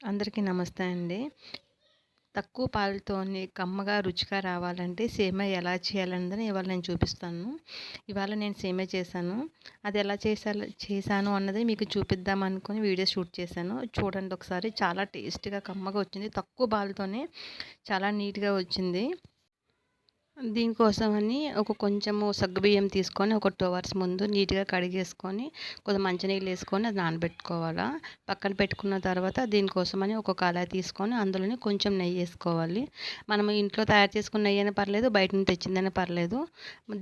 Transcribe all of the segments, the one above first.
అందరికీ నమస్తే అండి. తక్కువ పాలతోని కమ్మగా రుచిగా రావాలంటే సేమే ఎలా చేయాలన్నదని ఇవాళ నేను చూపిస్తాను. ఇవాళ నేను సేమే చేశాను. అది ఎలా చేసా చేశాను అన్నది మీకు చూపిద్దాం అనుకుని వీడియో షూట్ చేశాను. చూడండి ఒకసారి చాలా టేస్ట్గా కమ్మగా వచ్చింది. తక్కువ పాలతోనే చాలా నీట్గా వచ్చింది. దీనికోసమని ఒక కొంచెము సగ్గుబియ్యం తీసుకొని ఒక టూ అవర్స్ ముందు నీట్గా కడిగేసుకొని కొంచెం మంచినీళ్ళు వేసుకొని అది నానబెట్టుకోవాలా. పక్కన పెట్టుకున్న తర్వాత దీనికోసమని ఒక కళాయి తీసుకొని అందులోనే కొంచెం నెయ్యి వేసుకోవాలి. మనం ఇంట్లో తయారు చేసుకున్న నెయ్యి అయినా పర్లేదు బయట నుంచి తెచ్చిందైనా పర్లేదు.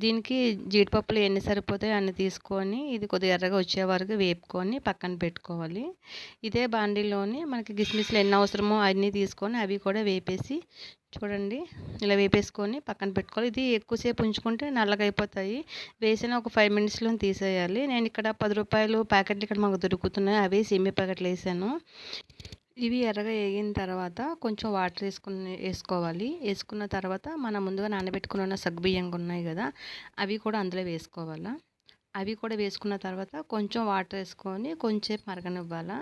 దీనికి జీడిపప్పులు ఎన్ని సరిపోతాయో అన్ని తీసుకొని ఇది కొద్దిగా ఎర్రగా వచ్చే వరకు వేపుకొని పక్కన పెట్టుకోవాలి. ఇదే బాండీలోని మనకి గిస్మిస్లు ఎన్ని అవసరమో అన్నీ తీసుకొని అవి కూడా వేపేసి చూడండి. ఇలా వేపేసుకొని పక్కన పెట్టుకోవాలి. ఇది ఎక్కువసేపు ఉంచుకుంటే నల్లగా అయిపోతాయి వేసిన ఒక ఫైవ్ మినిట్స్లో తీసేయాలి. నేను ఇక్కడ పది రూపాయలు ప్యాకెట్లు ఇక్కడ మాకు దొరుకుతున్నాయి. అవి సిమ్మి ప్యాకెట్లు వేసాను. ఇవి ఎర్రగా వేగిన తర్వాత కొంచెం వాటర్ వేసుకుని వేసుకోవాలి. వేసుకున్న తర్వాత మనం ముందుగా నానబెట్టుకున్న సగ్గుబియ్యం ఉన్నాయి కదా అవి కూడా అందులో వేసుకోవాలా. అవి కూడా వేసుకున్న తర్వాత కొంచెం వాటర్ వేసుకొని కొంచెం మరగనివ్వాలా.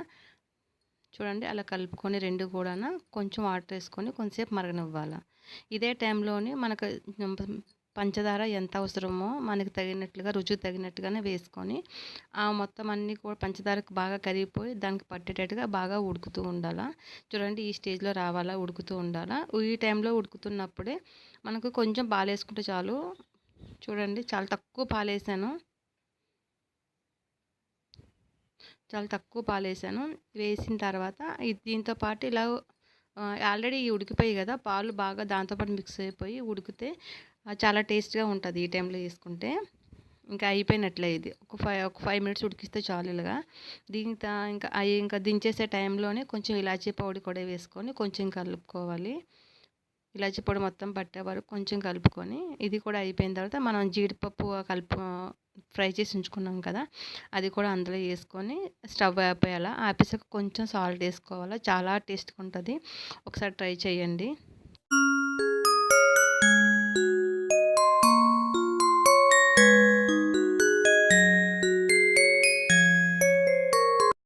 చూడండి అలా కలుపుకొని రెండు కూడా కొంచెం వాటర్ వేసుకొని కొంచెంసేపు మరగనివ్వాలి. ఇదే టైంలోని మనకు పంచదార ఎంత అవసరమో మనకి తగినట్లుగా రుచికి తగినట్టుగానే వేసుకొని ఆ మొత్తం అన్నీ కూడా పంచదారకు బాగా కరిగిపోయి దానికి పట్టేటట్టుగా బాగా ఉడుకుతూ ఉండాలా. చూడండి ఈ స్టేజ్లో రావాలా ఉడుకుతూ ఉండాలా. ఈ టైంలో ఉడుకుతున్నప్పుడే మనకు కొంచెం పాలేసుకుంటే చాలు. చూడండి చాలా తక్కువ పాలేసాను వేసాను చాలా తక్కువ పాలు వేసాను వేసిన తర్వాత దీంతో పాటు ఇలా ఆల్రెడీ ఉడికిపోయి కదా పాలు బాగా దాంతోపాటు మిక్స్ అయిపోయి ఉడికితే చాలా టేస్ట్గా ఉంటుంది ఈ టైంలో వేసుకుంటే. ఇంకా అయిపోయినట్లే ఇది. ఒక ఫైవ్ ఒక ఫైవ్ మినిట్స్ ఉడికిస్తే చాలు ఇలాగా. దీంతో ఇంకా అవి ఇంకా దించేసే టైంలోనే కొంచెం ఇలాచీ పౌడర్ కూడా వేసుకొని కొంచెం కలుపుకోవాలి. ఇలాచీ పొడి మొత్తం పట్టే వరకు కొంచెం కలుపుకొని ఇది కూడా అయిపోయిన తర్వాత మనం జీడిపప్పు కలుపు ఫ్రై చేసి ఉంచుకున్నాం కదా అది కూడా అందులో వేసుకొని స్టవ్ ఆపేయాలా? ఆపేసాక కొంచెం సాల్ట్ వేసుకోవాలా? చాలా టేస్ట్గా ఉంటుంది. ఒకసారి ట్రై చేయండి.